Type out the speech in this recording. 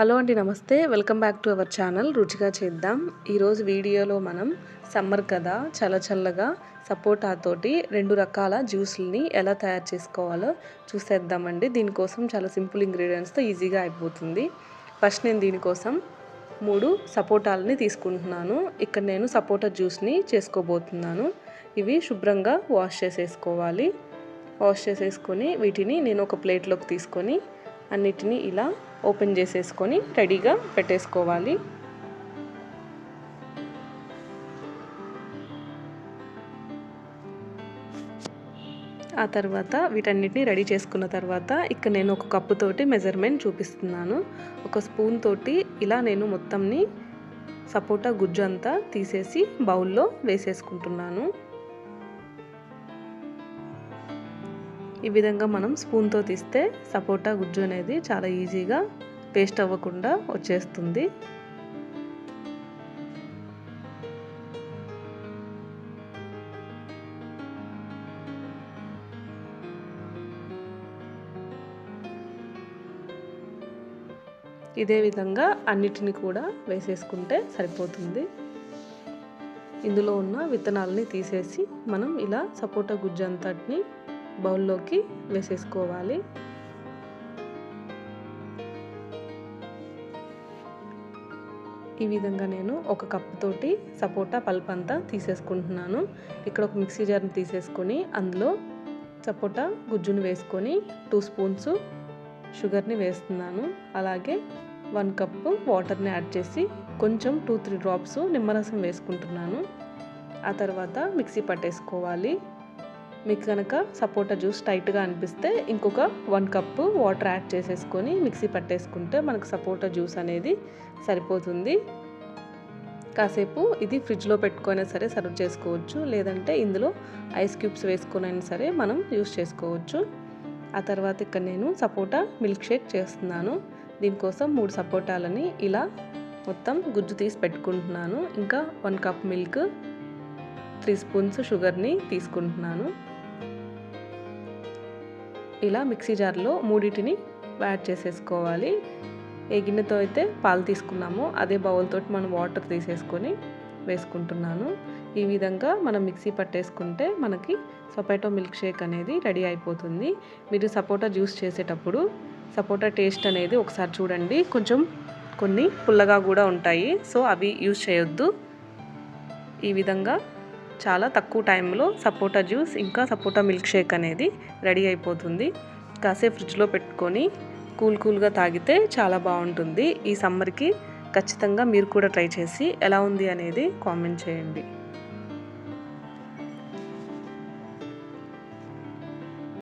Hello అండి నమస్తే. Welcome back to our channel. రుచిగా చేద్దాం. ఈరోజు వీడియోలో మనం సమ్మర్ కదా చల్ల చల్లగా సపోటాతోటి రెండు రకాల జ్యూస్లని ఎలా తయారు చేసుకోవాలో చూసేద్దామండి. దీనికోసం చాలా సింపుల్ ఇంగ్రీడియంట్స్తో ఈజీగా అయిపోతుంది. ఫస్ట్ నేను దీనికోసం మూడు సపోటాలని తీసుకుంటున్నాను. ఇక్కడ నేను సపోటా జ్యూస్ని చేసుకోబోతున్నాను. ఇవి శుభ్రంగా వాష్ చేసేసుకోవాలి. వాష్ చేసేసుకొని వీటిని నేను ఒక ప్లేట్లోకి తీసుకొని అన్నిటినీ ఇలా ఓపెన్ చేసేసుకొని రెడీగా పెట్టేసుకోవాలి. ఆ తర్వాత వీటన్నిటిని రెడీ చేసుకున్న తర్వాత ఇక్కడ నేను ఒక కప్పుతోటి మెజర్మెంట్ చూపిస్తున్నాను. ఒక స్పూన్ తోటి ఇలా నేను మొత్తంని సపోటా గుజ్జు అంతా తీసేసి బౌల్లో వేసేసుకుంటున్నాను. ఈ విధంగా మనం స్పూన్తో తీస్తే సపోటా గుజ్జు అనేది చాలా ఈజీగా పేస్ట్ అవ్వకుండా వచ్చేస్తుంది. ఇదే విధంగా అన్నిటిని కూడా వేసేసుకుంటే సరిపోతుంది. ఇందులో ఉన్న విత్తనాలని తీసేసి మనం ఇలా సపోటా గుజ్జు అంతటిని బౌల్లోకి వేసేసుకోవాలి. ఈ విధంగా నేను ఒక కప్పు తోటి సపోటా పల్ప్ అంతా తీసేసుకుంటున్నాను. ఇక్కడ ఒక మిక్సీ జార్ని తీసేసుకొని అందులో సపోటా గుజ్జును వేసుకొని టూ స్పూన్స్ షుగర్ని వేస్తున్నాను. అలాగే వన్ కప్పు వాటర్ని యాడ్ చేసి కొంచెం టూ త్రీ డ్రాప్స్ నిమ్మరసం వేసుకుంటున్నాను. ఆ తర్వాత మిక్సీ పట్టేసుకోవాలి. మీకు కనుక సపోటా జ్యూస్ టైట్గా అనిపిస్తే ఇంకొక వన్ కప్పు వాటర్ యాడ్ చేసేసుకొని మిక్సీ పట్టేసుకుంటే మనకు సపోటా జ్యూస్ అనేది సరిపోతుంది. కాసేపు ఇది ఫ్రిడ్జ్లో పెట్టుకునే సరే సర్వ్ చేసుకోవచ్చు. లేదంటే ఇందులో ఐస్ క్యూబ్స్ వేసుకునైనా సరే మనం యూస్ చేసుకోవచ్చు. ఆ తర్వాత ఇక్కడ నేను సపోటా మిల్క్ షేక్ చేస్తున్నాను. దీనికోసం మూడు సపోటాలని ఇలా మొత్తం గుజ్జు తీసి పెట్టుకుంటున్నాను. ఇంకా one cup milk three spoons షుగర్ని తీసుకుంటున్నాను. ఇలా మిక్సీ జార్లో మూడింటిని యాడ్ చేసేసుకోవాలి. ఏ గిన్నెతో అయితే పాలు తీసుకున్నామో అదే బౌల్తో మనం వాటర్ తీసేసుకొని వేసుకుంటున్నాను. ఈ విధంగా మనం మిక్సీ పట్టేసుకుంటే మనకి సపోటా మిల్క్ షేక్ అనేది రెడీ అయిపోతుంది. మీరు సపోటా జ్యూస్ చేసేటప్పుడు సపోటా టేస్ట్ అనేది ఒకసారి చూడండి. కొంచెం కొన్ని పుల్లగా కూడా ఉంటాయి. సో అవి యూజ్ చేయొద్దు. ఈ విధంగా చాలా తక్కువ టైంలో సపోటా జ్యూస్ ఇంకా సపోటా మిల్క్ షేక్ అనేది రెడీ అయిపోతుంది. కాసేపు ఫ్రిడ్జ్లో పెట్టుకొని కూల్ కూల్గా తాగితే చాలా బాగుంటుంది. ఈ సమ్మర్కి ఖచ్చితంగా మీరు కూడా ట్రై చేసి ఎలా ఉంది అనేది కామెంట్ చేయండి.